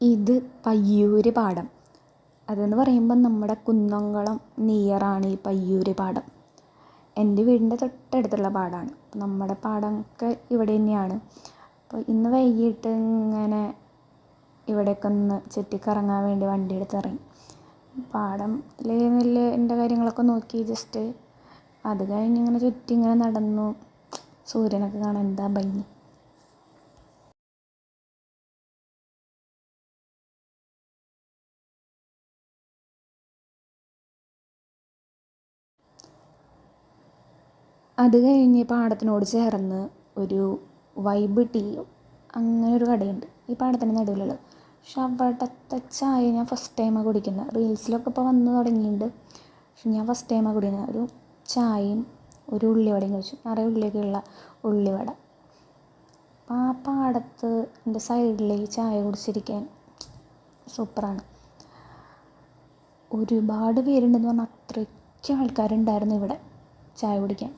ഇത് പയ്യൂര് പാടം. അതെന്ന് പറയുമ്പം നമ്മുടെ കുന്നംകുളം നിയറാണ് ഈ പയ്യൂര് പാടം. എന്റെ വീടിന്റെ തൊട്ടടുത്തുള്ള പാടമാണ് നമ്മുടെ പാടമൊക്കെ ഇവിടെ തന്നെയാണ്. അപ്പോൾ ഇന്ന് വൈകിട്ട് ഇങ്ങനെ ഇവിടെയൊക്കെ ഒന്ന് ചുറ്റിക്കറങ്ങാൻ വേണ്ടി വണ്ടി എടുത്തിറങ്ങി പാടത്തിലെ നെല്ല് എന്റെ കാര്യങ്ങളൊക്കെ നോക്കി ജസ്റ്റ് അത് കഴിഞ്ഞ് ഇങ്ങനെ ചുറ്റി ഇങ്ങനെ നടന്നു. സൂര്യനൊക്കെ കാണാൻ എന്താ ഭംഗി. അത് കഴിഞ്ഞ് പാടത്തിനോട് ചേർന്ന് ഒരു വൈബ് ടീ അങ്ങനെ ഒരു കടയുണ്ട് ഈ പാടത്തിന്റെ നടുവിലുള്ളത്. പക്ഷെ അവിടുത്തെ ചായ ഞാൻ ഫസ്റ്റ് ടൈമാണ് കുടിക്കുന്നത്. റീൽസിലൊക്കെ ഇപ്പോൾ വന്ന് തുടങ്ങിയിട്ടുണ്ട്. പക്ഷെ ഞാൻ ഫസ്റ്റ് ടൈമാണ് കുടിക്കുന്നത്. ഒരു ചായയും ഒരു ഉള്ളിവടയും കഴിച്ചു. നിറയെ ഉള്ളിയൊക്കെയുള്ള ഉള്ളിവട. അപ്പം ആ പാടത്ത് എന്റെ സൈഡിൽ ചായ കുടിച്ചിരിക്കാൻ സൂപ്പറാണ്. ഒരുപാട് പേരുണ്ടെന്ന് പറഞ്ഞാൽ അത്രയ്ക്ക് ആൾക്കാരുണ്ടായിരുന്നു ഇവിടെ ചായ കുടിക്കാൻ.